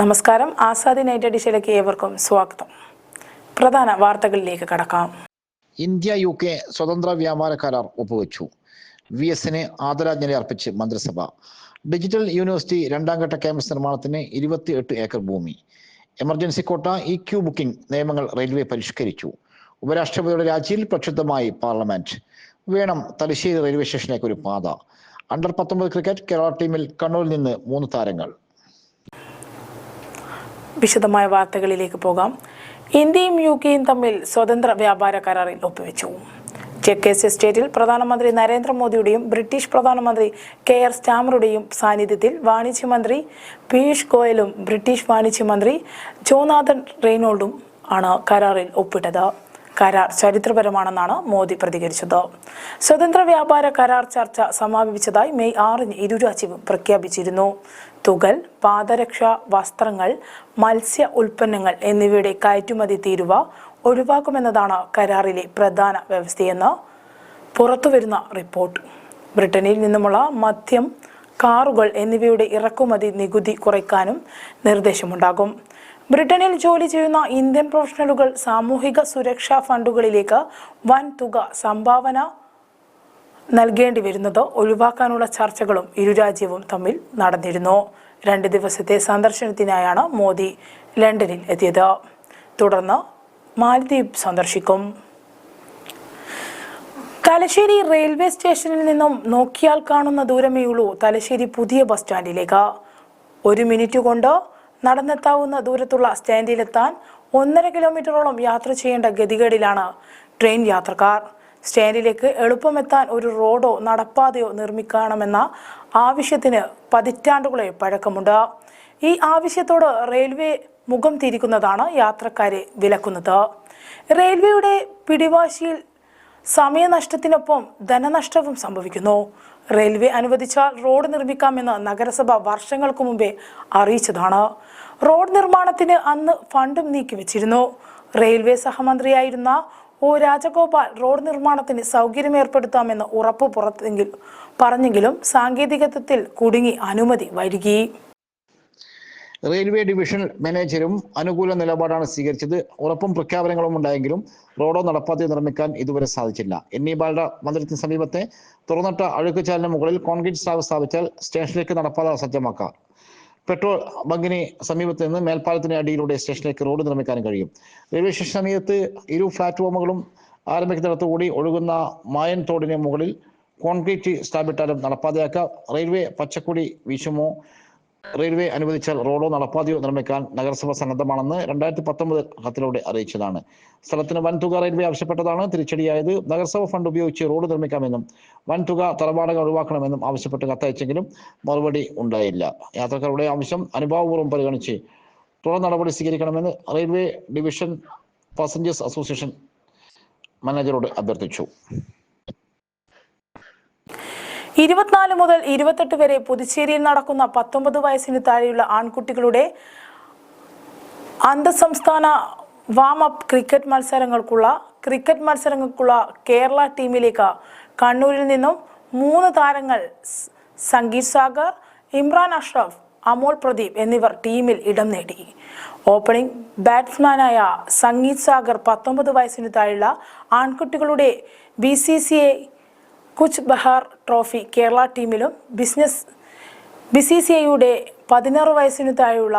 നമസ്കാരം. ആസാദി നൈറ്റ് അടിച്ചിടയ്ക്ക് ഏവർക്കും സ്വാഗതം. പ്രധാന വാർത്തകളിലേക്ക് കടക്കാം. ഇന്ത്യ യു കെ സ്വതന്ത്ര വ്യാപാര കരാർ ഒപ്പുവെച്ചു. വി എസിന് ആദരാഞ്ജലി അർപ്പിച്ച് മന്ത്രിസഭ. ഡിജിറ്റൽ യൂണിവേഴ്സിറ്റി രണ്ടാം ഘട്ട ക്യാമ്പസ് നിർമ്മാണത്തിന് ഇരുപത്തി എട്ട് ഏക്കർ ഭൂമി. Emergency quota E Q booking നിയമങ്ങൾ റെയിൽവേ പരിഷ്കരിച്ചു. ഉപരാഷ്ട്രപതിയുടെ രാജിയിൽ പ്രക്ഷുബ്ധമായി പാർലമെന്റ്. വേണം തലശ്ശേരി റെയിൽവേ സ്റ്റേഷനിലേക്ക് ഒരു പാത. അണ്ടർ പത്തൊമ്പത് ക്രിക്കറ്റ് കേരള ടീമിൽ കണ്ണൂരിൽ നിന്ന് മൂന്ന് താരങ്ങൾ. വിശദമായ വാർത്തകളിലേക്ക് പോകാം. ഇന്ത്യയും യു കെയും തമ്മിൽ സ്വതന്ത്ര വ്യാപാര കരാറിൽ ഒപ്പുവെച്ചു. ചെക്കേസ് എസ്റ്റേറ്റിൽ പ്രധാനമന്ത്രി നരേന്ദ്രമോദിയുടെയും ബ്രിട്ടീഷ് പ്രധാനമന്ത്രി കെ ആർ സ്റ്റാമറുടെയും സാന്നിധ്യത്തിൽ വാണിജ്യമന്ത്രി പീയൂഷ് ഗോയലും ബ്രിട്ടീഷ് വാണിജ്യമന്ത്രി ജോനാഥൻ റെയ്നോൾഡും ആണ് കരാറിൽ ഒപ്പിട്ടത്. കരാർ ചരിത്രപരമാണെന്നാണ് മോദി പ്രതികരിച്ചത്. സ്വതന്ത്ര വ്യാപാര കരാർ ചർച്ച സമാപിച്ചതായി മെയ് ആറിന് ഇരു രാജ്യവും പ്രഖ്യാപിച്ചിരുന്നു. തുകൽ പാദരക്ഷ വസ്ത്രങ്ങൾ മത്സ്യ ഉൽപ്പന്നങ്ങൾ എന്നിവയുടെ കയറ്റുമതി തീരുവ ഒഴിവാക്കുമെന്നതാണ് കരാറിലെ പ്രധാന വ്യവസ്ഥയെന്ന് പുറത്തുവരുന്ന റിപ്പോർട്ട്. ബ്രിട്ടനിൽ നിന്നുമുള്ള മദ്യം കാറുകൾ എന്നിവയുടെ ഇറക്കുമതി നികുതി കുറയ്ക്കാനും നിർദ്ദേശമുണ്ടാകും. ബ്രിട്ടനിൽ ജോലി ചെയ്യുന്ന ഇന്ത്യൻ പ്രൊഫഷണലുകൾ സാമൂഹിക സുരക്ഷാ ഫണ്ടുകളിലേക്ക് വൻ തുക സംഭാവന നൽകേണ്ടി വരുന്നത് ഒഴിവാക്കാനുള്ള ചർച്ചകളും ഇരു രാജ്യവും തമ്മിൽ നടന്നിരുന്നു. രണ്ട് ദിവസത്തെ സന്ദർശനത്തിനായാണ് മോദി ലണ്ടനിൽ എത്തിയത്. തുടർന്ന് മാലദ്വീപ് സന്ദർശിക്കും. തലശ്ശേരി റെയിൽവേ സ്റ്റേഷനിൽ നിന്നും നോക്കിയാൽ കാണുന്ന ദൂരമേയുള്ളൂ തലശ്ശേരി പുതിയ ബസ് സ്റ്റാൻഡിലേക്ക്. ഒരു മിനിറ്റ് കൊണ്ട് നടന്നെത്താവുന്ന ദൂരത്തുള്ള സ്റ്റാൻഡിലെത്താൻ ഒന്നര കിലോമീറ്ററോളം യാത്ര ചെയ്യേണ്ട ഗതികേടിലാണ് ട്രെയിൻ യാത്രക്കാർ. സ്റ്റാൻഡിലേക്ക് എളുപ്പമെത്താൻ ഒരു റോഡോ നടപ്പാതയോ നിർമ്മിക്കണമെന്ന ആവശ്യത്തിന് പതിറ്റാണ്ടുകളെ പഴക്കമുണ്ട്. ഈ ആവശ്യത്തോട് റെയിൽവേ മുഖം തിരിക്കുന്നതാണ് യാത്രക്കാരെ വിലക്കുന്നത്. റെയിൽവേയുടെ പിടിവാശിയിൽ സമയനഷ്ടത്തിനൊപ്പം ധനനഷ്ടവും സംഭവിക്കുന്നു. റെയിൽവേ അനുവദിച്ചാൽ റോഡ് നിർമ്മിക്കാമെന്ന് നഗരസഭ വർഷങ്ങൾക്ക് മുമ്പേ അറിയിച്ചതാണ്. റോഡ് നിർമ്മാണത്തിന് അന്ന് ഫണ്ടും നീക്കിവെച്ചിരുന്നു റെയിൽവേ സഹമന്ത്രിയായിരുന്ന ഒ രാജഗോപാൽ റോഡ് നിർമ്മാണത്തിന് സൗകര്യം ഏർപ്പെടുത്താമെന്ന് ഉറപ്പ് പുറത്തെങ്കിൽ പറഞ്ഞെങ്കിലും സാങ്കേതികത്വത്തിൽ കുടുങ്ങി അനുമതി വൈകി റെയിൽവേ ഡിവിഷൻ മാനേജരും അനുകൂല നിലപാടാണ് സ്വീകരിച്ചത്. ഉറപ്പും പ്രഖ്യാപനങ്ങളും ഉണ്ടായെങ്കിലും റോഡോ നടപ്പാതെ നിർമ്മിക്കാൻ ഇതുവരെ സാധിച്ചില്ല. എന്നീ ബാലയുടെ മന്ദിരത്തിന് സമീപത്തെ തുറന്നിട്ട അഴുക്കുചാലിന് മുകളിൽ കോൺക്രീറ്റ് സ്ലാബ് സ്ഥാപിച്ചാൽ സ്റ്റേഷനിലേക്ക് നടപ്പാത സജ്ജമാക്കാം. പെട്രോൾ ബങ്കിന് സമീപത്ത് നിന്ന് മേൽപ്പാലത്തിന് അടിയിലൂടെ സ്റ്റേഷനിലേക്ക് റോഡ് നിർമ്മിക്കാൻ കഴിയും. റെയിൽവേ സ്റ്റേഷൻ സമീപത്ത് ഇരു പ്ലാറ്റ്ഫോമുകളും ആരംഭിക്കുന്നിടത്തുകൂടി ഒഴുകുന്ന മായൻ തോടിന് മുകളിൽ കോൺക്രീറ്റ് സ്ഥാപിട്ടാലും നടപ്പാതയാക്കാം. റെയിൽവേ പച്ചക്കുടി വീശുമോ റെയിൽവേ അനുവദിച്ചാൽ റോഡോ നടപ്പാതയോ നിർമ്മിക്കാൻ നഗരസഭ സന്നദ്ധമാണെന്ന് രണ്ടായിരത്തി പത്തൊമ്പത് കത്തിലൂടെ അറിയിച്ചതാണ്. സ്ഥലത്തിന് വൻതുക റെയിൽവേ ആവശ്യപ്പെട്ടതാണ്. തിരിച്ചടിയായത് നഗരസഭ ഫണ്ട് ഉപയോഗിച്ച് റോഡ് നിർമ്മിക്കാമെന്നും വൻതുക തറവാടക ഒഴിവാക്കണമെന്നും ആവശ്യപ്പെട്ട് കത്തയച്ചെങ്കിലും മറുപടി ഉണ്ടായില്ല. യാത്രക്കാരുടെ ആവശ്യം അനുഭാവപൂർവം പരിഗണിച്ച് തുടർ നടപടി സ്വീകരിക്കണമെന്ന് റെയിൽവേ ഡിവിഷൻ പാസഞ്ചേഴ്സ് അസോസിയേഷൻ മാനേജറോട് അഭ്യർത്ഥിച്ചു. ഇരുപത്തിനാല് മുതൽ ഇരുപത്തെട്ട് വരെ പുതുച്ചേരിയിൽ നടക്കുന്ന പത്തൊമ്പത് വയസ്സിന് താഴെയുള്ള ആൺകുട്ടികളുടെ അന്തസംസ്ഥാന വാം അപ്പ് ക്രിക്കറ്റ് മത്സരങ്ങൾക്കുള്ള ക്രിക്കറ്റ് മത്സരങ്ങൾക്കുള്ള കേരള ടീമിലേക്ക് കണ്ണൂരിൽ നിന്നും മൂന്ന് താരങ്ങൾ സംഗീത് സാഗർ ഇമ്രാൻ അഷ്റഫ് അമോൾ പ്രദീപ് എന്നിവർ ടീമിൽ ഇടം നേടി. ഓപ്പണിംഗ് ബാറ്റ്സ്മാനായ സംഗീത് സാഗർ പത്തൊമ്പത് വയസ്സിന് താഴെയുള്ള ആൺകുട്ടികളുടെ B C C A Cooch Bahar trophy Kerala ടീമിലും ബിസിനസ് ബി സി സി ഐയുടെ പതിനാറ് വയസ്സിനു താഴെയുള്ള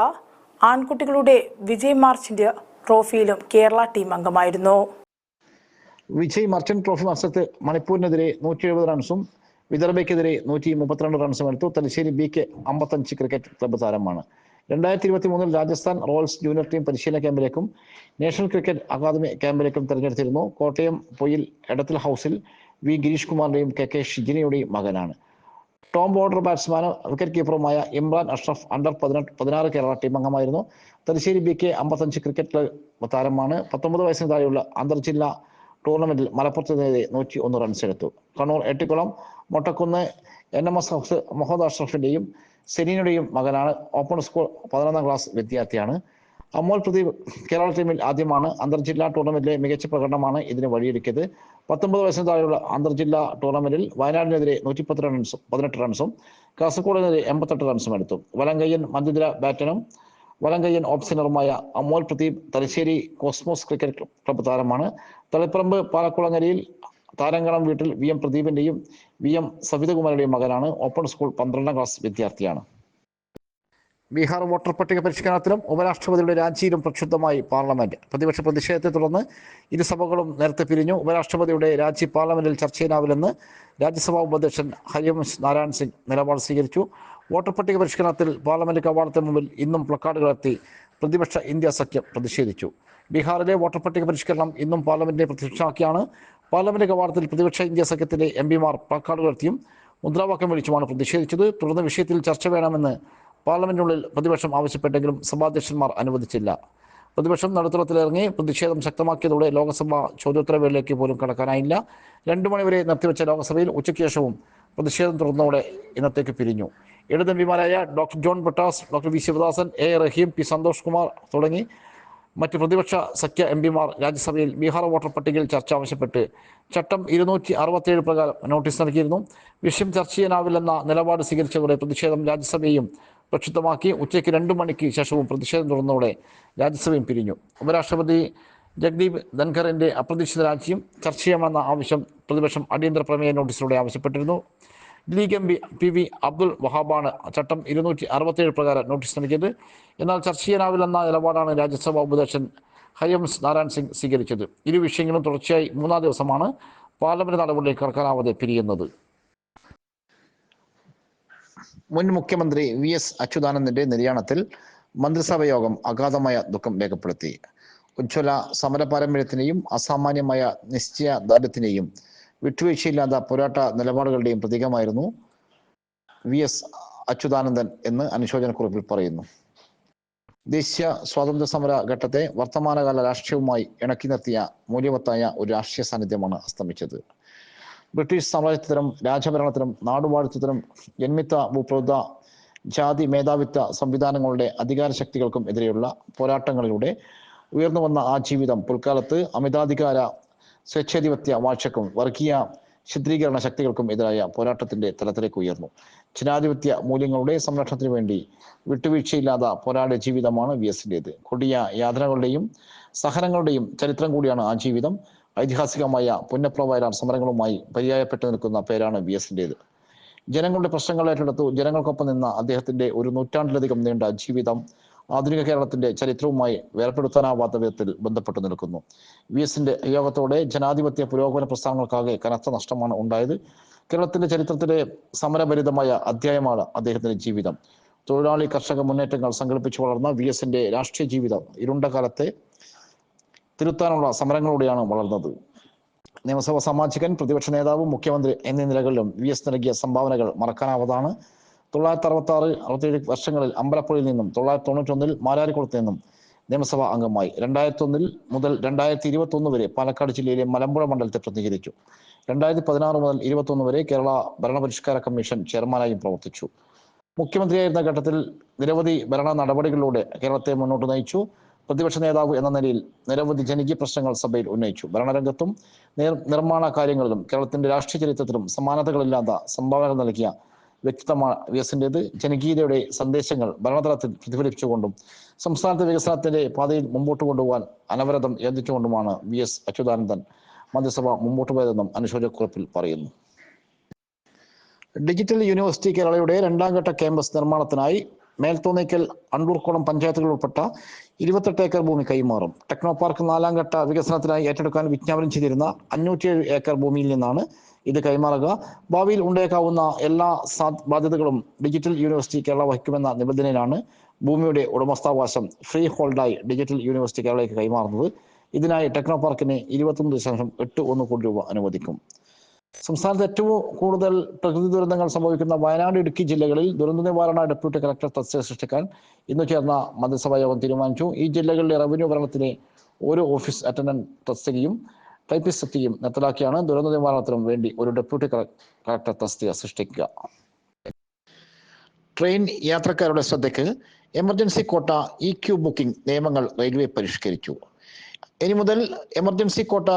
ആൺകുട്ടികളുടെ വിജയ് മാർച്ചിന്റെ ട്രോഫിയിലും കേരള ടീം അംഗമായിരുന്നു. വിജയ് മർച്ചന്റ് ട്രോഫി മത്സരത്തിൽ മണിപ്പൂരിനെതിരെ നൂറ്റി എഴുപത് റൺസും വിദർഭയ്ക്കെതിരെ നൂറ്റി മുപ്പത്തിരണ്ട് റൺസും എടുത്തു. തലശ്ശേരി ബി കെ അമ്പത്തഞ്ച് ക്രിക്കറ്റ് ക്ലബ്ബ് താരമാണ്. രണ്ടായിരത്തി ഇരുപത്തി മൂന്നിൽ രാജസ്ഥാൻ റോയൽസ് ജൂനിയർ ടീം പരിശീലന ക്യാമ്പിലേക്കും നാഷണൽ ക്രിക്കറ്റ് അക്കാദമി ക്യാമ്പിലേക്കും തിരഞ്ഞെടുത്തിരുന്നു. കോട്ടയം പൊയിൽ എടത്തിൽ ഹൗസിൽ വി ഗിരീഷ് കുമാറിന്റെയും കെ കെ ഷിജിനയുടെയും മകനാണ്. ടോം ബോർഡർ ബാറ്റ്സ്മാനും വിക്കറ്റ് കീപ്പറുമായ ഇമ്രാൻ അഷ്റഫ് അണ്ടർ പതിനെട്ട് പതിനാറ് കേരള ടീം അംഗമായിരുന്നു. തലശ്ശേരി ബി കെ അമ്പത്തഞ്ച് ക്രിക്കറ്റ് താരമാണ്. പത്തൊമ്പത് വയസ്സിന് താഴെയുള്ള അന്തർജില്ലാ ടൂർണമെന്റിൽ മലപ്പുറത്തിനെതിരെ നൂറ്റി ഒന്ന് റൺസ് എടുത്തു. Kannur Ettikkulam Mottakkunnu N M S house Muhammad അഷ്റഫിന്റെയും സെനീനുടെയും മകനാണ്. ഓപ്പൺ സ്കൂൾ പതിനൊന്നാം ക്ലാസ് വിദ്യാർത്ഥിയാണ്. അമോൽ പ്രദീപ് കേരള ടീമിൽ ആദ്യമാണ് അന്തർജില്ലാ ടൂർണമെന്റിലെ മികച്ച പ്രകടനമാണ് ഇതിന് വഴിയൊരുക്കിയത്. പത്തൊമ്പത് വയസ്സിന് താഴെയുള്ള അന്തർജില്ലാ ടൂർണമെന്റിൽ വയനാടിനെതിരെ നൂറ്റി പത്ത് റൺസും പതിനെട്ട് റൺസും കാസർഗോഡിനെതിരെ എൺപത്തെട്ട് റൺസും എടുത്തു. വലങ്കയ്യൻ മഞ്ജുദ്ര ബാറ്റനും വലങ്കയ്യൻ ഓപ്ഷനറുമായ Amol Pradeep Thalassery Cosmos cricket club താരമാണ്. തളിപ്പറമ്പ് പാലക്കുളങ്ങരയിൽ താരങ്കണം വീട്ടിൽ വി എം പ്രദീപിന്റെയും വി എം സവിതകുമാരുടെയും മകനാണ്. ഓപ്പൺ സ്കൂൾ പന്ത്രണ്ടാം ക്ലാസ് വിദ്യാർത്ഥിയാണ്. ബീഹാർ വോട്ടർ പട്ടിക പരിഷ്കരണത്തിലും ഉപരാഷ്ട്രപതിയുടെ രാജിയിലും പ്രക്ഷുബ്ധമായി പാർലമെന്റ്. പ്രതിപക്ഷ പ്രതിഷേധത്തെ തുടർന്ന് ഇരുസഭകളും നേരത്തെ പിരിഞ്ഞു. ഉപരാഷ്ട്രപതിയുടെ രാജി പാർലമെന്റിൽ ചർച്ചയിലാവില്ലെന്ന് രാജ്യസഭാ ഉപാധ്യക്ഷൻ ഹരിവംശ് നാരായൺ സിംഗ് നിലപാട് സ്വീകരിച്ചു. വോട്ടർ പട്ടിക പരിഷ്കരണത്തിൽ പാർലമെന്റ് കവാടത്തിന് മുമ്പിൽ ഇന്നും പ്ലക്കാർഡുകൾ എത്തി. പ്രതിപക്ഷ ഇന്ത്യ സഖ്യം പ്രതിഷേധിച്ചു. ബീഹാറിലെ വോട്ടർ പട്ടിക പരിഷ്കരണം ഇന്നും പാർലമെന്റിനെ പ്രത്യക്ഷമാക്കിയാണ്. പാർലമെന്റ് കവാടത്തിൽ പ്രതിപക്ഷ ഇന്ത്യ സഖ്യത്തിലെ എം പിമാർ പ്ലക്കാർഡുകൾ എത്തിയും. മുദ്രാവാക്യം വിളിച്ചുമാണ് പ്രതിഷേധിച്ചത്. തുടർന്ന് വിഷയത്തിൽ ചർച്ച വേണമെന്ന് പാർലമെന്റിനുള്ളിൽ പ്രതിപക്ഷം ആവശ്യപ്പെട്ടെങ്കിലും സഭാധ്യക്ഷന്മാർ അനുവദിച്ചില്ല. പ്രതിപക്ഷം നടുത്തളത്തിലിറങ്ങി പ്രതിഷേധം ശക്തമാക്കിയതോടെ ലോക്സഭ ചോദ്യോത്തരവേളിലേക്ക് പോലും കടക്കാനായില്ല. രണ്ടു മണിവരെ നിർത്തിവെച്ച ലോക്സഭയിൽ ഉച്ചയ്ക്ക് ശേഷവും പ്രതിഷേധം തുടർന്നതോടെ ഇന്നത്തേക്ക് പിരിഞ്ഞു. ഇടത് എംപിമാരായ doctor John Brittas doctor V Sivadasan A Rahim P Santhosh Kumar തുടങ്ങി മറ്റ് പ്രതിപക്ഷ സഖ്യ എം പിമാർ രാജ്യസഭയിൽ ബീഹാർ വോട്ടർ പട്ടികയിൽ ചർച്ച ആവശ്യപ്പെട്ട് ചട്ടം ഇരുന്നൂറ്റി അറുപത്തിയേഴ് പ്രകാരം നോട്ടീസ് നൽകിയിരുന്നു. വിഷയം ചർച്ച ചെയ്യാനാവില്ലെന്ന നിലപാട് സ്വീകരിച്ചതോടെ പ്രതിഷേധം രാജ്യസഭയെയും പ്രക്ഷുബ്ധമാക്കി ഉച്ചയ്ക്ക് രണ്ടു മണിക്ക് ശേഷവും പ്രതിഷേധം തുടർന്നതോടെ രാജ്യസഭയും പിരിഞ്ഞു. ഉപരാഷ്ട്രപതി ജഗ്ദീപ് ധൻഖറിന്റെ അപ്രതീക്ഷിത രാജ്യം ചർച്ച ചെയ്യാമെന്ന ആവശ്യം പ്രതിപക്ഷം അടിയന്തര പ്രമേയ നോട്ടീസിലൂടെ ആവശ്യപ്പെട്ടിരുന്നു. League M P P V Abdul വഹാബാണ് ചട്ടം ഇരുന്നൂറ്റി അറുപത്തേഴ് പ്രകാരം നോട്ടീസ് നൽകിയത്. എന്നാൽ ചർച്ച ചെയ്യാനാവില്ലെന്ന നിലപാടാണ് രാജ്യസഭാ ഉപദേശൻ ഹയംസ് നാരായൺ സിംഗ് സ്വീകരിച്ചത്. ഇരു വിഷയങ്ങളും തുടർച്ചയായി മൂന്നാം ദിവസമാണ് പാർലമെന്റ് നടപടിയിലേക്ക് കടക്കാനാവാതെ പിരിയുന്നത്. മുൻ മുഖ്യമന്ത്രി വി എസ് അച്യുതാനന്ദന്റെ നിര്യാണത്തിൽ മന്ത്രിസഭ യോഗം അഗാധമായ ദുഃഖം രേഖപ്പെടുത്തി. ഉജ്ജ്വല സമര പാരമ്പര്യത്തിനെയും അസാമാന്യമായ ദാരിദ്ര്യത്തിനെയും വിട്ടുവീഴ്ചയില്ലാത്ത പോരാട്ട നിലപാടുകളുടെയും പ്രതീകമായിരുന്നു വി എസ് അച്യുതാനന്ദൻ എന്ന് അനുശോചനക്കുറിപ്പിൽ പറയുന്നു. ദേശീയ സ്വാതന്ത്ര്യ സമര ഘട്ടത്തെ വർത്തമാനകാല രാഷ്ട്രീയവുമായി ഇണക്കി നിർത്തിയ മൂല്യവത്തായ ഒരു രാഷ്ട്രീയ സാന്നിധ്യമാണ് അസ്തമിച്ചത്. ബ്രിട്ടീഷ് സാമ്രാജ്യത്തിനും രാജഭരണത്തിനും നാടുവാഴ്ത്തത്തിനും ജന്മിത്ത ഭൂപ്രദ ജാതി മേധാവിത്വ സംവിധാനങ്ങളുടെ അധികാര ശക്തികൾക്കും എതിരെയുള്ള പോരാട്ടങ്ങളിലൂടെ ഉയർന്നു വന്ന ആ ജീവിതം പിൽക്കാലത്ത് അമിതാധികാര സ്വേച്ഛാധിപത്യ വാഴ്ചക്കും വർഗീയ ചിത്രീകരണ ശക്തികൾക്കും എതിരായ പോരാട്ടത്തിന്റെ തലത്തിലേക്ക് ഉയർന്നു. ജനാധിപത്യ മൂല്യങ്ങളുടെ സംരക്ഷണത്തിന് വേണ്ടി വിട്ടുവീഴ്ചയില്ലാത്ത പോരാടിയ ജീവിതമാണ് വി എസിന്റെത് കൊടിയ യാതനകളുടെയും സഹനങ്ങളുടെയും ചരിത്രം കൂടിയാണ് ആ ജീവിതം. ഐതിഹാസികമായ പുന്നപ്രവയലാർ സമരങ്ങളുമായി പര്യായപ്പെട്ടു നിൽക്കുന്ന പേരാണ് വി എസിന്റെത്. ജനങ്ങളുടെ പ്രശ്നങ്ങൾ ഏറ്റെടുത്തു. ജനങ്ങൾക്കൊപ്പം നിന്ന അദ്ദേഹത്തിന്റെ ഒരു നൂറ്റാണ്ടിലധികം നീണ്ട ജീവിതം ആധുനിക കേരളത്തിന്റെ ചരിത്രവുമായി വേർപെടുത്താനാവാത്ത വിധത്തിൽ ബന്ധപ്പെട്ടു നിൽക്കുന്നു. വി എസിന്റെ യോഗത്തോടെ ജനാധിപത്യ പുരോഗമന പ്രസ്ഥാനങ്ങൾക്കാകെ കനത്ത നഷ്ടമാണ് ഉണ്ടായത്. കേരളത്തിന്റെ ചരിത്രത്തിലെ സമരഭരിതമായ അധ്യായമാണ് അദ്ദേഹത്തിന്റെ ജീവിതം. തൊഴിലാളി കർഷക മുന്നേറ്റങ്ങൾ സംഘടിപ്പിച്ചു വളർന്ന വി എസിന്റെ രാഷ്ട്രീയ ജീവിതം. ഇരുണ്ട കാലത്തെ തിരുത്താനുള്ള സമരങ്ങളോടെയാണ് വളർന്നത്. നിയമസഭാ സാമാജികൻ പ്രതിപക്ഷ നേതാവും മുഖ്യമന്ത്രി എന്നീ നിലകളിലും വി എസ് നൽകിയ സംഭാവനകൾ മറക്കാനാവതാണ്. തൊള്ളായിരത്തി അറുപത്തി ആറ് അറുപത്തിയേഴ് വർഷങ്ങളിൽ അമ്പലപ്പുഴയിൽ നിന്നും തൊള്ളായിരത്തി തൊണ്ണൂറ്റൊന്നിൽ മാരാരിക്കുളത്ത് നിന്നും നിയമസഭാ അംഗമായി രണ്ടായിരത്തി ഒന്നിൽ മുതൽ രണ്ടായിരത്തി ഇരുപത്തി ഒന്ന് വരെ പാലക്കാട് ജില്ലയിലെ മലമ്പുഴ മണ്ഡലത്തെ പ്രതിനിധീകരിച്ചു. രണ്ടായിരത്തി പതിനാറ് മുതൽ ഇരുപത്തി ഒന്ന് വരെ കേരള ഭരണപരിഷ്കാര കമ്മീഷൻ ചെയർമാനായും പ്രവർത്തിച്ചു. മുഖ്യമന്ത്രിയായിരുന്ന ഘട്ടത്തിൽ നിരവധി ഭരണ നടപടികളിലൂടെ കേരളത്തെ മുന്നോട്ട് നയിച്ചു. പ്രതിപക്ഷ നേതാവ് എന്ന നിലയിൽ നിരവധി ജനകീയ പ്രശ്നങ്ങൾ സഭയിൽ ഉന്നയിച്ചു. ഭരണരംഗത്തും നിർമ്മാണ കാര്യങ്ങളിലും കേരളത്തിന്റെ രാഷ്ട്രീയ ചരിത്രത്തിലും സമാനതകളില്ലാത്ത സംഭാവനകൾ നൽകിയ വ്യക്തിത്വമാണ് വി എസിന്റെത് ജനകീയതയുടെ സന്ദേശങ്ങൾ ഭരണതലത്തിൽ പ്രതിഫലിപ്പിച്ചുകൊണ്ടും സംസ്ഥാനത്തെ വികസനത്തിന്റെ പാതയിൽ മുമ്പോട്ട് കൊണ്ടുപോകാൻ അനവരതം യത്നിച്ചുകൊണ്ടുമാണ് വി എസ് അച്യുതാനന്ദൻ മന്ത്രിസഭ മുമ്പോട്ട് പോയതെന്നും അനുശോചനക്കുറിപ്പിൽ പറയുന്നു. ഡിജിറ്റൽ യൂണിവേഴ്സിറ്റി കേരളയുടെ രണ്ടാം ഘട്ട ക്യാമ്പസ് നിർമ്മാണത്തിനായി മേൽത്തോന്നേക്കൽ അണ്ടൂർക്കോളം പഞ്ചായത്തുകൾ ഉൾപ്പെട്ട ഇരുപത്തെട്ട് ഏക്കർ ഭൂമി കൈമാറും. ടെക്നോ പാർക്ക് നാലാം ഘട്ട വികസനത്തിനായി ഏറ്റെടുക്കാൻ വിജ്ഞാപനം ചെയ്തിരുന്ന അഞ്ഞൂറ്റിയേഴ് ഏക്കർ ഭൂമിയിൽ നിന്നാണ് ഇത് കൈമാറുക. ഭാവിയിൽ ഉണ്ടേക്കാവുന്ന എല്ലാ ബാധ്യതകളും ഡിജിറ്റൽ യൂണിവേഴ്സിറ്റി കേരള വഹിക്കുമെന്ന നിബന്ധനയിലാണ് ഭൂമിയുടെ ഉടമസ്ഥാവകാശം ഫ്രീ ഹോൾഡായി ഡിജിറ്റൽ യൂണിവേഴ്സിറ്റി കേരളയ്ക്ക് കൈമാറുന്നത്. ഇതിനായി ടെക്നോ പാർക്കിന് ഇരുപത്തൊന്ന് ദശാംശം എട്ട് ഒന്ന് കോടി രൂപ അനുവദിക്കും. സംസ്ഥാനത്ത് ഏറ്റവും കൂടുതൽ പ്രകൃതി ദുരന്തങ്ങൾ സംഭവിക്കുന്ന വയനാട് ഇടുക്കി ജില്ലകളിൽ ദുരന്ത നിവാരണ ഡെപ്യൂട്ടി കളക്ടർ തസ്തിക സൃഷ്ടിക്കാൻ ഇന്ന് ചേർന്ന മന്ത്രിസഭാ യോഗം തീരുമാനിച്ചു. ഈ ജില്ലകളിലെ റവന്യൂ ഭരണത്തിന് ഒരു ഓഫീസ് അറ്റൻഡന്റ് തസ്തികയും ടൈപ്പിസ്റ്റ് തസ്തികയും നിർത്തലാക്കിയാണ് ദുരന്ത നിവാരണത്തിനും വേണ്ടി ഒരു ഡെപ്യൂട്ടി കളക്ടർ തസ്തിക സൃഷ്ടിക്കുക. ട്രെയിൻ യാത്രക്കാരുടെ ശ്രദ്ധയ്ക്ക് emergency quota E Q booking നിയമങ്ങൾ റെയിൽവേ പരിഷ്കരിച്ചു. ഇനി മുതൽ എമർജൻസി കോട്ട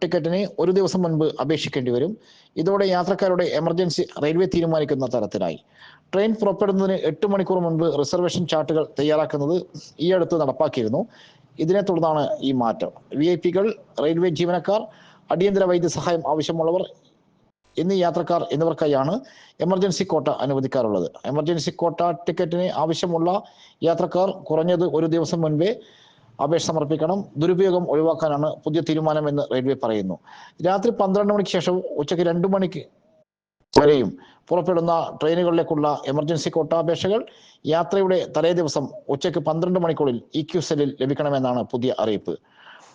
ടിക്കറ്റിന് ഒരു ദിവസം മുൻപ് അപേക്ഷിക്കേണ്ടി വരും. ഇതോടെ യാത്രക്കാരുടെ എമർജൻസി റെയിൽവേ തീരുമാനിക്കുന്ന തരത്തിലായി. ട്രെയിൻ പുറപ്പെടുന്നതിന് എട്ട് മണിക്കൂർ മുൻപ് റിസർവേഷൻ ചാർട്ടുകൾ തയ്യാറാക്കുന്നത് ഈ അടുത്ത് നടപ്പാക്കിയിരുന്നു. ഇതിനെ തുടർന്നാണ് ഈ മാറ്റം. വി ഐ പികൾ റെയിൽവേ ജീവനക്കാർ അടിയന്തര വൈദ്യസഹായം ആവശ്യമുള്ളവർ എന്നീ യാത്രക്കാർ എന്നിവർക്കായാണ് എമർജൻസി കോട്ട അനുവദിക്കാറുള്ളത്. എമർജൻസി കോട്ട ടിക്കറ്റിന് ആവശ്യമുള്ള യാത്രക്കാർ കുറഞ്ഞത് ഒരു ദിവസം മുൻപേ അപേക്ഷ സമർപ്പിക്കണം. ദുരുപയോഗം ഒഴിവാക്കാനാണ് പുതിയ തീരുമാനം എന്ന് റെയിൽവേ പറയുന്നു. രാത്രി പന്ത്രണ്ട് മണിക്ക് ശേഷം ഉച്ചയ്ക്ക് രണ്ടു മണിക്ക് വരെയും പുറപ്പെടുന്ന ട്രെയിനുകളിലേക്കുള്ള എമർജൻസി കോട്ടാപേക്ഷകൾ യാത്രയുടെ തലേ ദിവസം ഉച്ചയ്ക്ക് പന്ത്രണ്ട് മണിക്കൂറിൽ ഇ ക്യു സെല്ലിൽ ലഭിക്കണമെന്നാണ് പുതിയ അറിയിപ്പ്.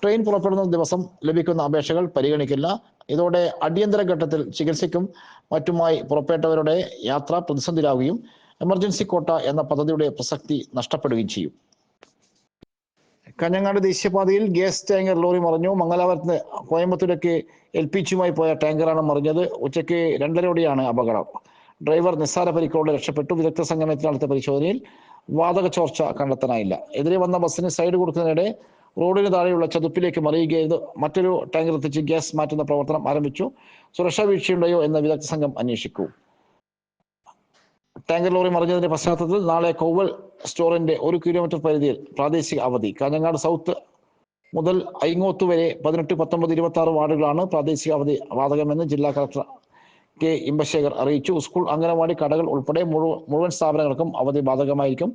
ട്രെയിൻ പുറപ്പെടുന്ന ദിവസം ലഭിക്കുന്ന അപേക്ഷകൾ പരിഗണിക്കില്ല. ഇതോടെ അടിയന്തര ഘട്ടത്തിൽ ചികിത്സയ്ക്കും മറ്റുമായി പുറപ്പെട്ടവരുടെ യാത്ര പ്രതിസന്ധിയിലാവുകയും എമർജൻസി കോട്ട എന്ന പദ്ധതിയുടെ പ്രസക്തി നഷ്ടപ്പെടുകയും ചെയ്യും. കഞ്ഞങ്ങാട് ദേശീയപാതയിൽ ഗ്യാസ് ടാങ്കർ ലോറി മറിഞ്ഞു. മംഗലാപുരത്ത് കോയമ്പത്തൂരൊക്കെ എൽ പി ജിയുമായി പോയ ടാങ്കറാണ് മറിഞ്ഞത്. ഉച്ചയ്ക്ക് രണ്ടരയോടെയാണ് അപകടം. ഡ്രൈവർ നിസ്സാര പരിക്കോടെ രക്ഷപ്പെട്ടു. വിദഗ്ധ സംഘടനത്തിൽ നടത്തിയ പരിശോധനയിൽ വാതക ചോർച്ച കണ്ടെത്താനായില്ല. എതിരെ വന്ന ബസ്സിന് സൈഡ് കൊടുക്കുന്നതിനിടെ റോഡിന് താഴെയുള്ള ചതുപ്പിലേക്ക് മറിയുകയായിരുന്നു. മറ്റൊരു ടാങ്കർ എത്തിച്ച് ഗ്യാസ് മാറ്റുന്ന പ്രവർത്തനം ആരംഭിച്ചു. സുരക്ഷാ വീഴ്ചയുണ്ടോയോ എന്ന് വിദഗ്ധ സംഘം അന്വേഷിക്കും ടാങ്കർ ലോറി മറിഞ്ഞതിന്റെ പശ്ചാത്തലത്തിൽ നാളെ കോവൽ സ്റ്റോറിന്റെ ഒരു കിലോമീറ്റർ പരിധിയിൽ പ്രാദേശിക അവധി. കാഞ്ഞങ്ങാട് സൗത്ത് മുതൽ ഐങ്ങോത്ത് വരെ പതിനെട്ട് പത്തൊമ്പത് ഇരുപത്തി ആറ് വാർഡുകളാണ് പ്രാദേശിക അവധി ബാധകമെന്ന് ജില്ലാ കളക്ടർ കെ ഇമ്പശേഖർ അറിയിച്ചു. സ്കൂൾ അംഗനവാടി കടകൾ ഉൾപ്പെടെ മുഴുവൻ സ്ഥാപനങ്ങൾക്കും അവധി ബാധകമായിരിക്കും.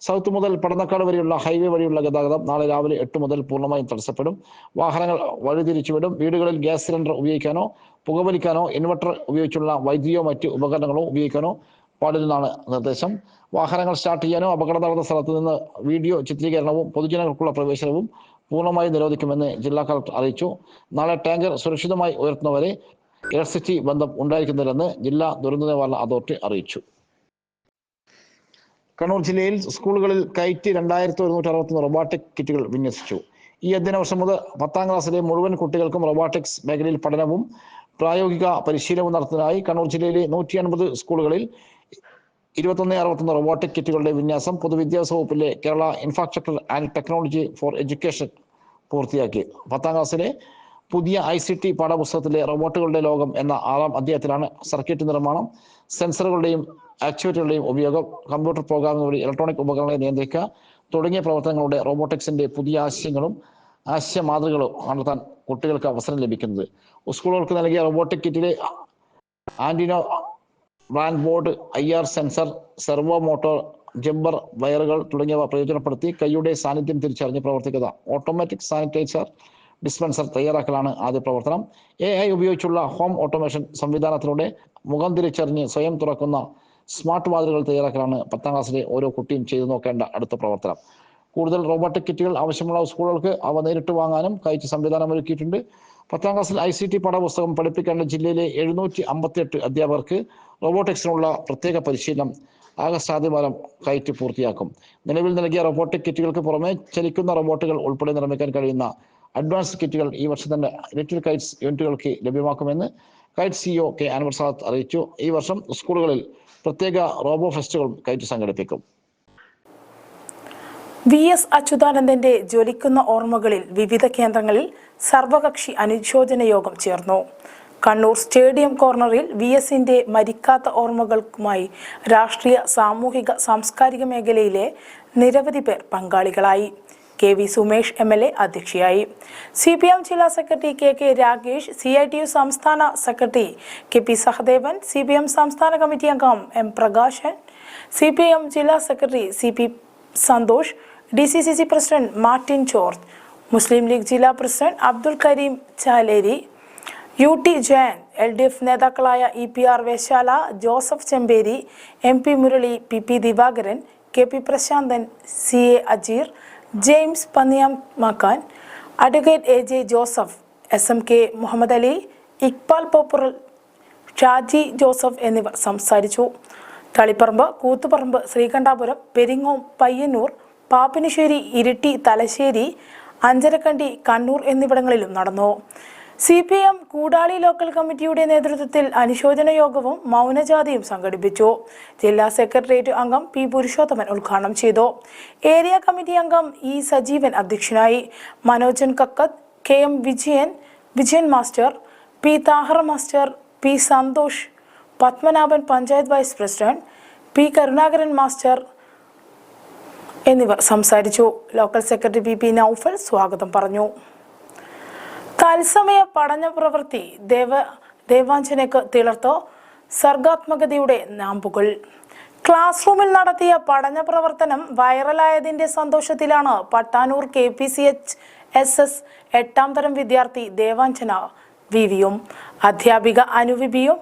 സൗത്ത് മുതൽ പടന്നക്കാട് വരെയുള്ള ഹൈവേ വഴിയുള്ള ഗതാഗതം നാളെ രാവിലെ എട്ട് മുതൽ പൂർണമായും തടസ്സപ്പെടും. വാഹനങ്ങൾ വഴിതിരിച്ചുവിടും. വീടുകളിൽ ഗ്യാസ് സിലിണ്ടർ ഉപയോഗിക്കാനോ പുകവലിക്കാനോ ഇൻവെർട്ടർ ഉപയോഗിച്ചുള്ള വൈദ്യുതിയോ മറ്റ് ഉപകരണങ്ങളോ ഉപയോഗിക്കാനോ പാടില്ലെന്നാണ് നിർദ്ദേശം. വാഹനങ്ങൾ സ്റ്റാർട്ട് ചെയ്യാനോ അപകടം നടന്ന സ്ഥലത്ത് നിന്ന് വീഡിയോ ചിത്രീകരണവും പൊതുജനങ്ങൾക്കുള്ള പ്രവേശനവും പൂർണമായി നിരോധിക്കുമെന്ന് ജില്ലാ കളക്ടർ അറിയിച്ചു. നാളെ ടാങ്കർ സുരക്ഷിതമായി ഉയർത്തുന്നവരെ ഇലക്ട്രിസിറ്റി ബന്ധം ഉണ്ടായിരിക്കുന്നില്ലെന്ന് ജില്ലാ ദുരന്ത നിവാരണ അതോറിറ്റി അറിയിച്ചു. കണ്ണൂർ ജില്ലയിൽ സ്കൂളുകളിൽ കയറ്റി രണ്ടായിരത്തി ഒരുന്നൂറ്റി അറുപത്തൊന്ന് റൊബോട്ടിക് കിറ്റുകൾ വിന്യസിച്ചു. ഈ അധ്യയന വർഷം മുതൽ പത്താം ക്ലാസ്സിലെ മുഴുവൻ കുട്ടികൾക്കും റൊബോട്ടിക്സ് മേഖലയിൽ പഠനവും പ്രായോഗിക പരിശീലനവും നടത്തുന്നതിനായി കണ്ണൂർ ജില്ലയിലെ നൂറ്റി അൻപത് സ്കൂളുകളിൽ ഇരുപത്തൊന്ന് അറുപത്തൊന്ന് റോബോട്ടിക് കിറ്റുകളുടെ വിന്യാസം പൊതുവിദ്യാഭ്യാസ വകുപ്പിലെ Kerala infrastructure and technology for education പൂർത്തിയാക്കി. പത്താം ക്ലാസ്സിലെ പുതിയ ഐ സി ടി പാഠപുസ്തകത്തിലെ റോബോട്ടുകളുടെ ലോകം എന്ന ആറാം അധ്യായത്തിലാണ് സർക്യൂട്ട് നിർമ്മാണം. സെൻസറുകളുടെയും ആക്ച്വേറ്ററുകളുടെയും ഉപയോഗം കമ്പ്യൂട്ടർ പ്രോഗ്രാമിംഗ് വഴി ഇലക്ട്രോണിക് ഉപകരണങ്ങളെ നിയന്ത്രിക്കുക തുടങ്ങിയ പ്രവർത്തനങ്ങളുടെ റോബോട്ടിക്സിന്റെ പുതിയ ആശയങ്ങളും ആശയ മാതൃകകളും കണ്ടെത്താൻ കുട്ടികൾക്ക് അവസരം ലഭിക്കുന്നത്. സ്കൂളുകൾക്ക് നൽകിയ റോബോട്ടിക് കിറ്റിലെ ആന്റിനോ brand board I R sensor servo motor jumper വയറുകൾ തുടങ്ങിയവ പ്രയോജനപ്പെടുത്തി കൈയുടെ സാന്നിധ്യം തിരിച്ചറിഞ്ഞ് പ്രവർത്തിക്കുക. ഓട്ടോമാറ്റിക് സാനിറ്റൈസർ ഡിസ്പെൻസർ തയ്യാറാക്കലാണ് ആദ്യ പ്രവർത്തനം. എ ഐ ഉപയോഗിച്ചുള്ള ഹോം ഓട്ടോമേഷൻ സംവിധാനത്തിലൂടെ മുഖം തിരിച്ചറിഞ്ഞ് സ്വയം തുറക്കുന്ന സ്മാർട്ട് വാതിലുകൾ തയ്യാറാക്കലാണ് പത്താം ക്ലാസ്സിലെ ഓരോ കുട്ടിയും ചെയ്തു നോക്കേണ്ട അടുത്ത പ്രവർത്തനം. കൂടുതൽ റോബോട്ടിക് കിറ്റുകൾ ആവശ്യമുള്ള സ്കൂളുകൾക്ക് അവ നേരിട്ട് വാങ്ങാനും കയറ്റി സംവിധാനം ഒരുക്കിയിട്ടുണ്ട്. പത്താം ക്ലാസ്സിൽ ഐ സി ടി പാഠപുസ്തകം പഠിപ്പിക്കേണ്ട ജില്ലയിലെ എഴുന്നൂറ്റി അമ്പത്തിയെട്ട് അധ്യാപകർക്ക് റോബോട്ടിക്സിനുള്ള പ്രത്യേക പരിശീലനം ആഗസ്റ്റ് ആദ്യവാരം കയറ്റി പൂർത്തിയാക്കും. നിലവിൽ നൽകിയ റോബോട്ടിക് കിറ്റുകൾക്ക് പുറമെ ചലിക്കുന്ന റോബോട്ടുകൾ ഉൾപ്പെടെ നിർമ്മിക്കാൻ കഴിയുന്ന അഡ്വാൻസ് കിറ്റുകൾ ഈ വർഷം തന്നെ ലിറ്റിൽ കൈറ്റ്സ് യൂണിറ്റുകൾക്ക് ലഭ്യമാക്കുമെന്ന് KITE CEO K Anwar Sadath അറിയിച്ചു. ഈ വർഷം സ്കൂളുകളിൽ പ്രത്യേക റോബോ ഫെസ്റ്റുകളും കൈറ്റ് സംഘടിപ്പിക്കും. വി എസ് അച്യുതാനന്ദന്റെ ജ്വലിക്കുന്ന ഓർമ്മകളിൽ വിവിധ കേന്ദ്രങ്ങളിൽ സർവകക്ഷി അനുശോചന യോഗം ചേർന്നു. കണ്ണൂർ സ്റ്റേഡിയം കോർണറിൽ വി എസിന്റെ മരിക്കാത്ത ഓർമ്മകൾക്കുമായി രാഷ്ട്രീയ സാമൂഹിക സാംസ്കാരിക മേഖലയിലെ നിരവധി പേർ പങ്കാളികളായി. K V Sumesh M L A അധ്യക്ഷയായി. സി പി എം ജില്ലാ secretary K K Rakesh C I T U സംസ്ഥാന secretary K P Sahadevan C P M സംസ്ഥാന കമ്മിറ്റി അംഗം M Prakashan C P M ജില്ലാ secretary C P Santhosh D C C C president Martin George Muslim League ജില്ലാ president Abdul Karim Chaleri U T Jayan L D F നേതാക്കളായ E P R Veshala Joseph Chemperi M P Murali P P Divakaran K P Prasanthan C A Ajeer James പന്നിയാമാക്കാൻ advocate A J Joseph S M K Muhammad Ali Iqbal പോപ്പുറൽ Shaji Joseph എന്നിവർ സംസാരിച്ചു. തളിപ്പറമ്പ് കൂത്തുപറമ്പ് ശ്രീകണ്ഠാപുരം പെരിങ്ങോം പയ്യന്നൂർ പാപ്പിനിശ്ശേരി ഇരിട്ടി തലശ്ശേരി അഞ്ചരക്കണ്ടി കണ്ണൂർ എന്നിവിടങ്ങളിലും നടന്നു. C P M Koodali local കമ്മിറ്റിയുടെ നേതൃത്വത്തിൽ അനുശോചന യോഗവും മൗനജാഥയും സംഘടിപ്പിച്ചു. ജില്ലാ സെക്രട്ടേറിയറ്റ് അംഗം പി പുരുഷോത്തമൻ ഉദ്ഘാടനം ചെയ്തു. ഏരിയ കമ്മിറ്റി അംഗം ഇ സജീവൻ അധ്യക്ഷനായി. Manojan Kakkath K M Vijayan Vijayan master P Thahir master P Santhosh Padmanabhan panchayat vice president P Karunakaran master എന്നിവർ സംസാരിച്ചു. Local secretary P P Noufal സ്വാഗതം പറഞ്ഞു. തത്സമയ പഠന പ്രവൃത്തി ദേവ ദേവാഞ്ജനക്ക് തിളർത്തോ സർഗാത്മകതയുടെ നാമ്പുകൾ. ക്ലാസ് റൂമിൽ നടത്തിയ പഠന പ്രവർത്തനം വൈറലായതിന്റെ സന്തോഷത്തിലാണ് Pattanur K P C H S S എട്ടാം തരം വിദ്യാർത്ഥി ദേവാഞ്ജന വിവിയും അധ്യാപിക അനുവിബിയും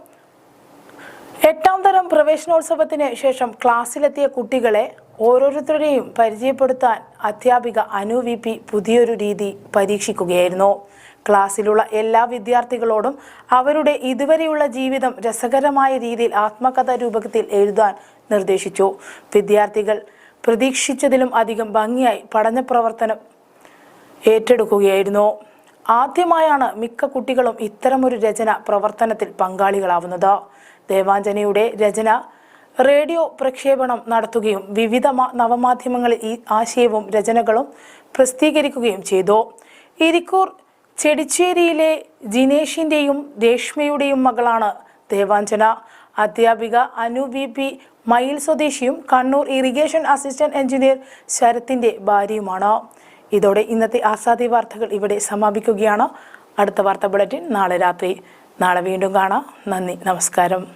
എട്ടാം തരം പ്രവേശനോത്സവത്തിന് ശേഷം ക്ലാസ്സിലെത്തിയ കുട്ടികളെ ഓരോരുത്തരെയും പരിചയപ്പെടുത്താൻ അധ്യാപിക അനു വി പി പുതിയൊരു രീതി പരീക്ഷിക്കുകയായിരുന്നു. ക്ലാസ്സിലുള്ള എല്ലാ വിദ്യാർത്ഥികളോടും അവരുടെ ഇതുവരെയുള്ള ജീവിതം രസകരമായ രീതിയിൽ ആത്മകഥ രൂപത്തിൽ എഴുതാൻ നിർദ്ദേശിച്ചു. വിദ്യാർത്ഥികൾ പ്രതീക്ഷിച്ചതിലും അധികം ഭംഗിയായി പഠന പ്രവർത്തനം ഏറ്റെടുക്കുകയായിരുന്നു. ആദ്യമായാണ് മിക്ക കുട്ടികളും ഇത്തരമൊരു രചന പ്രവർത്തനത്തിൽ പങ്കാളികളാവുന്നത്. ദേവാഞ്ജനയുടെ രചന റേഡിയോ പ്രക്ഷേപണം നടത്തുകയും വിവിധ നവമാധ്യമങ്ങളിൽ ഈ ആശയവും രചനകളും പ്രസിദ്ധീകരിക്കുകയും ചെയ്തു. ഇരിക്കൂർ ചെടിച്ചേരിയിലെ ജിനേഷിന്റെയും രേഷ്മയുടെയും മകളാണ് ദേവാഞ്ജന. അധ്യാപിക അനു വി പി മയിൽ സ്വദേശിയും കണ്ണൂർ ഇറിഗേഷൻ അസിസ്റ്റന്റ് എഞ്ചിനീയർ ശരത്തിന്റെ ഭാര്യയുമാണ്. ഇതോടെ ഇന്നത്തെ ആസാദി വാർത്തകൾ ഇവിടെ സമാപിക്കുകയാണ്. അടുത്ത വാർത്താ ബുള്ളറ്റിൻ നാളെ രാത്രി. നാളെ വീണ്ടും കാണാം. നന്ദി. നമസ്കാരം.